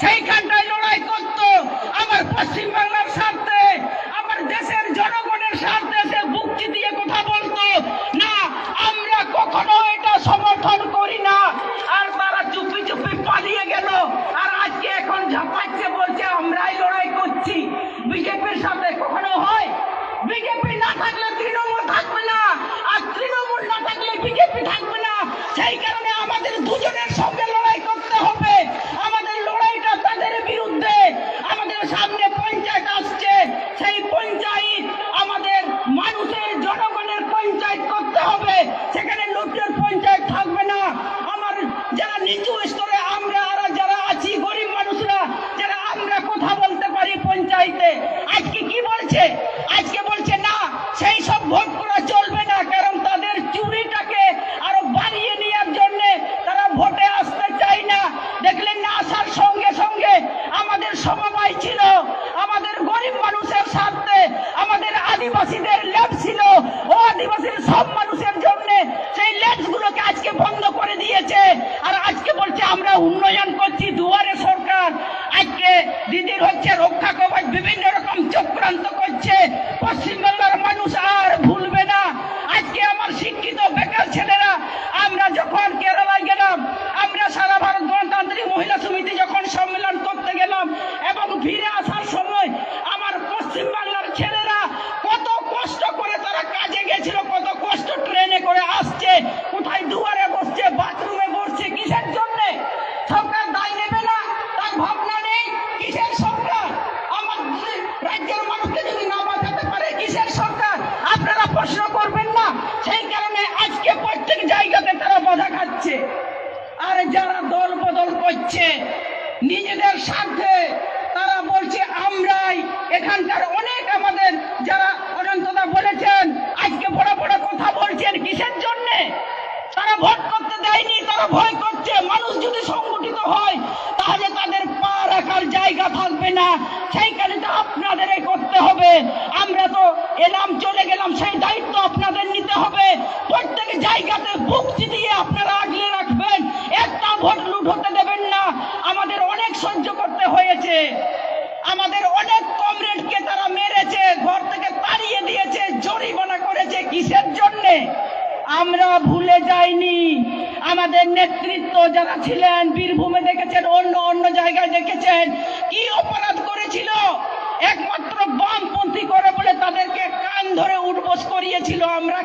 সেইখানটায় লড়াই করতো। আবার পশ্চিম বলছে, আজকে বলছে, না, সেই সব ভোট করা চলবে না, কারণ তাদের চুরিটাকে আরও বাড়িয়ে নেওয়ার জন্য তারা ভোটে আসতে চায় না। দেখলেন না, আসার সঙ্গে সঙ্গে আমাদের সমবায় ছিল, আমাদের গরিব মানুষের স্বার্থে, আমাদের আদিবাসীদের ল্যাব ছিল। ও আদিবাসীর সব মানুষের জন্য সেই ল্যাবস গুলোকে আজকে বন্ধ করে দিয়েছে। আর আজকে বলছে, আমরা উন্নয়ন পশ্চিম বাংলার ছেলেরা কত কষ্ট করে তারা কাজে গেছিল, কত কষ্ট ট্রেনে করে আসছে, কোথায় দুয়ারে বসছে, বাথরুমে বসছে, কিসের জন্য? সরকার দায় নেবে না, তার ভাবনা নেই, কিসের সরকার? আমার রাজ্যের মানুষকে যদি না বাঁচাতে পারে, কিসের সরকার? আপনারা প্রশ্ন করবেন না, সেই কারণে আজকে প্রত্যেক জায়গাতে তারা বাধা খাচ্ছে। আর যারা দল বদল করছে, নিজেদের স্বার্থে তারা বলছে আমরাই এখানকার অনেক আমাদের যারা অনন্তদা বলেছেন আজকে বড় বড় কথা বলছেন কিসের জন্যে তারা ভোট করতে দেয়নি তারা ভয় করছে মানুষ যদি সংগঠিত হয় তাহলে তাদের পা রাখার জায়গা থাকবে না সেই কারণে আপনাদের করতে হবে আমরা তো এলাম চলে গেলাম সেই দায়িত্ব আপনাদের নিতে হবে প্রত্যেক জায়গাতে ভুক্তি দিয়ে আপনারা আগলে রাখবেন একটা ভোট লুট হতে দেবেন না আমাদের অনেক সহ্য করতে হয়েছে আমাদের অনেক কমরেডকে তারা মেরেছে ঘর থেকে তাড়িয়ে দিয়েছে জরিমানা করেছে কিসের জন্যে আমরা ভুলে যায়নি আমাদের নেতৃত্ব যারা ছিলেন, বীরভূমে দেখেছেন অন্য অন্য জায়গায় দেখেছেন কি অপরাধ করেছিল? একমাত্র বামপন্থী করে বলে তাদেরকে কান ধরে উঠবোস করিয়েছিল। আমরা